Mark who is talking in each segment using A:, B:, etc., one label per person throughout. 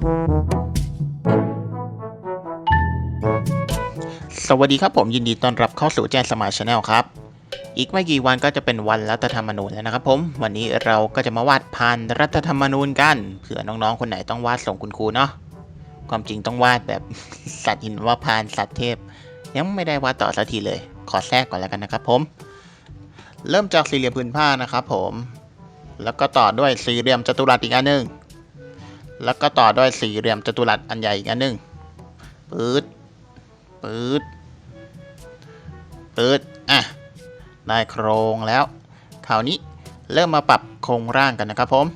A: สวัสดีครับผมยินดีต้อนรับเข้าสู่แจ้งสมายชาแนลครับ อีกไม่กี่วันก็จะเป็นวันรัฐธรรมนูญแล้วนะครับผม วันนี้เราก็จะมาวาดพานรัฐธรรมนูญกันเผื่อน้องๆ คนไหนต้องวาดส่งคุณครูเนาะความจริงต้องวาดแบบสัตว์หินว่าพานสัตว์เทพ ยังไม่ได้วาดต่อสักทีเลย ขอแทรกก่อนแล้วกันนะครับผม เริ่มจากสี่เหลี่ยมพื้นผ้านะครับผม แล้วก็ต่อด้วยสี่เหลี่ยมจัตุรัสอีกอันหนึ่ง แล้วก็ต่อด้วยสี่เหลี่ยมจัตุรัสอันใหญ่อีกอันหนึ่งปื๊ดปื๊ดปื๊ดอะ ได้โครงแล้ว คราวนี้เริ่มมาปรับโครงร่างกันนะครับผม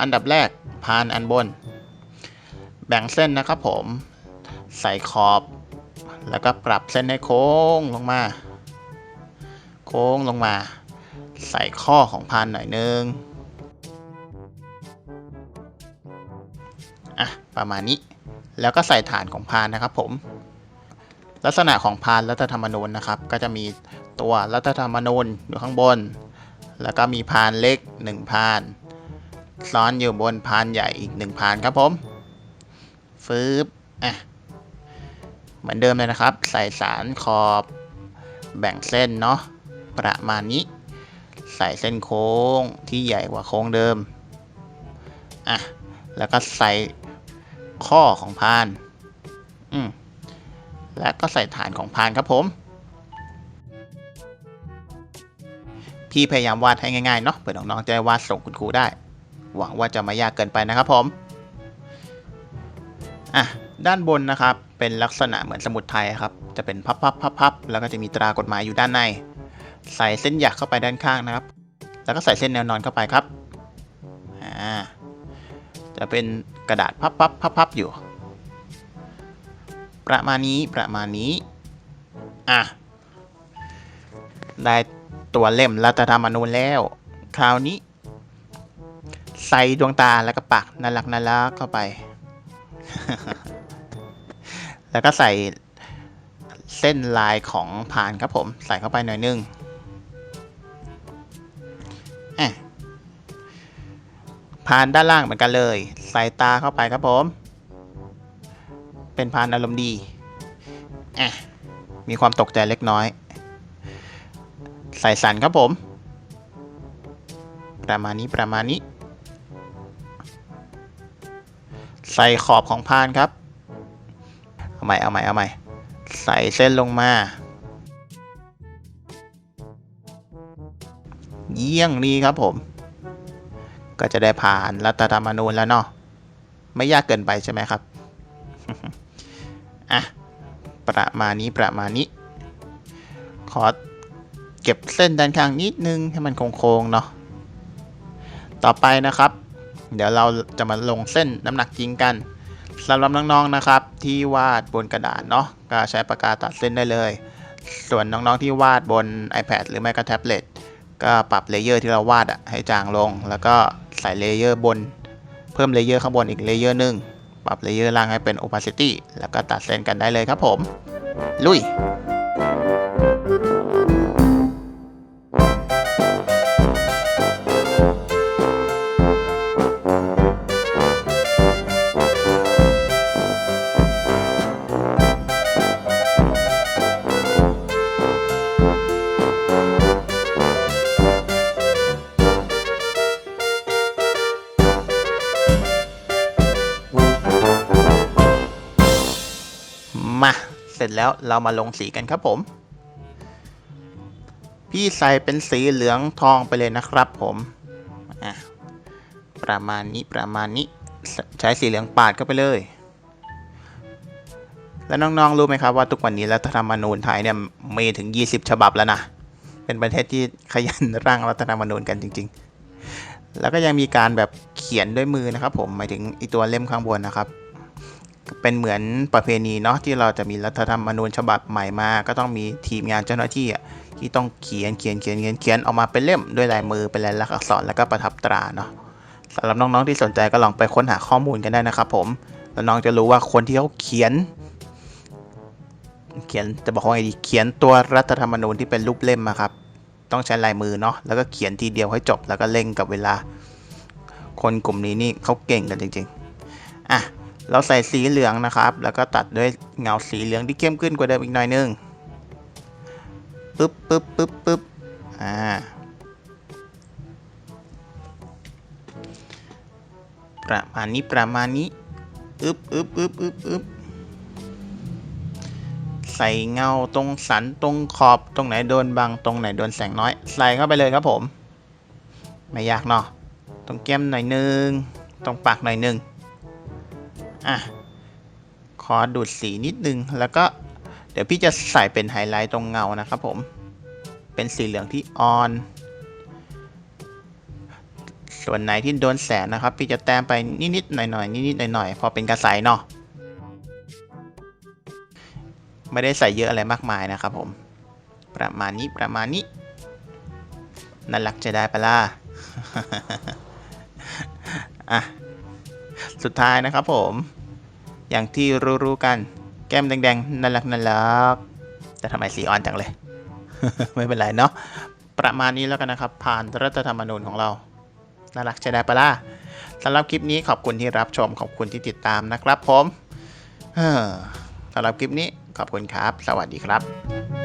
A: อันดับแรกพานอันบน แบ่งเส้นนะครับผม ใส่ขอบ แล้วก็ปรับเส้นให้โค้งลงมา โค้งลงมา ใส่ข้อของพานหน่อยนึง อะประมาณนี้ แล้วก็ใส่ฐานของพานนะครับผม ลักษณะของพานรัฐธรรมนูญนะครับ ก็จะมีตัวรัฐธรรมนูญอยู่ข้างบน แล้วก็มีพานเล็ก1พานซ้อนอยู่บนพานใหญ่อีก1พานครับผมฟืบอะเหมือนเดิมเลยนะครับ ใส่สารขอบแบ่งเส้นเนาะประมาณนี้ ใส่เส้นโค้งที่ใหญ่กว่าโค้งเดิมอะแล้วก็ใส่ ข้อของพาน อืม และก็ใส่ฐานของพานครับผม พี่พยายามวาดให้ง่ายๆเนาะเผื่อน้องๆจะได้วาดส่งคุณครูได้ หวังว่าจะไม่ยากเกินไปนะครับผม อะ ด้านบนนะครับ เป็นลักษณะเหมือนสมุดไทยครับ จะเป็นพับๆๆๆแล้วก็จะมีตรากฎหมายอยู่ด้านใน ใส่เส้นหยักเข้าไปด้านข้างนะครับ แล้วก็ใส่เส้นแนวนอนเข้าไปครับ จะเป็นกระดาษพับๆๆๆอยู่ ประมาณนี้ประมาณนี้อะได้ตัวเล่มรัฐธรรมนูญแล้ว คราวนี้ ใส่ดวงตาแล้วก็ปากน่ารักน่ารักเข้าไป แล้วก็ใส่เส้นลายของพานครับผม ใส่เข้าไปหน่อยนึง พานด้านล่างเหมือนกันเลย ใส่ตาเข้าไปครับผม เป็นพานอารมณ์ดีอะมีความตกใจเล็กน้อย ใส่สันครับผม ประมาณนี้ประมาณนี้ ใส่ขอบของพานครับ เอาใหม่เอาใหม่เอาใหม่ ใส่เส้นลงมา เยี่ยงนี้ครับผม ก็จะได้ผ่านรัฐธรรมนูญแล้วเนาะไม่ยากเกินไปใช่ไหมครับอะประมาณนี้ประมาณนี้ ขอเก็บเส้นด้านข้างนิดนึงให้มันโค้งๆเนาะต่อไปนะครับ เดี๋ยวเราจะมาลงเส้นน้ำหนักจริงกันสำหรับน้องๆนะครับ ที่วาดบนกระดาษเนาะก็ใช้ปากกาตัดเส้นได้เลย ส่วนน้องๆที่วาดบน iPad หรือไม่ก็แท็บเล็ต ก็ปรับเลเยอร์ที่เราวาดอะให้จางลง แล้วก็ใส่เลเยอร์บน เพิ่มเลเยอร์ข้างบนอีกเลเยอร์หนึ่งปรับเลเยอร์ล่างให้เป็น opacity แล้วก็ตัดเส้นกันได้เลยครับผม ลุย มาเสร็จแล้วเรามาลงสีกันครับผม พี่ใส่เป็นสีเหลืองทองไปเลยนะครับผมประมาณนี้ประมาณนี้ใช้สีเหลืองปาดเข้าไปเลย แล้วน้องๆรู้ไหมครับว่าทุกวันนี้รัฐธรรมนูญไทยเนี่ยมีถึง 20 ฉบับแล้วนะเป็นประเทศที่ขยันร่างรัฐธรรมนูญกันจริง ๆ แล้วก็ยังมีการแบบเขียนด้วยมือนะครับ ผมหมายถึงอีตัวเล่มข้างบนนะครับ เป็นเหมือนประเพณีเนาะที่เราจะมีรัฐธรรมนูญฉบับใหม่มา ก็ต้องมีทีมงานเจ้าหน้าที่อะที่ต้องเขียนเขียนเขียนเขียนเขียนออกมาเป็นเล่มด้วยลายมือเป็นลายลักษณ์อักษรแล้วก็ประทับตราเนาะสำหรับน้องๆที่สนใจก็ลองไปค้นหาข้อมูลกันได้นะครับ ผมแล้วน้องจะรู้ว่าคนที่เขาเขียน เขียนจะบอกว่าไงดีเขียนตัวรัฐธรรมนูญที่เป็นรูปเล่มอะครับต้องใช้ลายมือเนาะแล้วก็เขียนทีเดียวให้จบแล้วก็เร่งกับเวลา คนกลุ่มนี้นี่เขาเก่งกันจริงๆอะ เราใส่สีเหลืองนะครับ แล้วก็ตัดด้วยเงาสีเหลืองที่เข้มขึ้นกว่าเดิมอีกหน่อยนึงปึ๊บปึ๊บปึ๊บปึ๊บอ่าประมาณนี้ประมาณนี้อึบอึบอึบอึบอึบใส่เงาตรงสันตรงขอบตรงไหนโดนบังตรงไหนโดนแสงน้อย ใส่เข้าไปเลยครับผม ไม่ยากเนาะตรงแก้มหน่อยนึงตรงปากหน่อยนึง อะ ขอดูดสีนิดนึง แล้วก็เดี๋ยวพี่จะใส่เป็นไฮไลท์ตรงเงานะครับผม เป็นสีเหลืองที่อ่อน ส่วนไหนที่โดนแสงนะครับ พี่จะแต้มไปนิดๆหน่อยๆนิดๆหน่อยๆพอเป็นกระใสเนาะ ไม่ได้ใส่เยอะอะไรมากมายนะครับผม ประมาณนี้ประมาณนี้น่ารักจะได้ปะล่ะอะ สุดท้ายนะครับผม อย่างที่รู้ๆกันแก้มแดงๆน่ารักน่ารักแต่ทำไมสีอ่อนจังเลย ไม่เป็นไรเนาะประมาณนี้แล้วกันนะครับ ผ่านรัฐธรรมนูญของเราน่ารักใช่ได้ปะล่ะสำหรับคลิปนี้ขอบคุณที่รับชมขอบคุณที่ติดตามนะครับผมสำหรับคลิปนี้ขอบคุณครับ สวัสดีครับ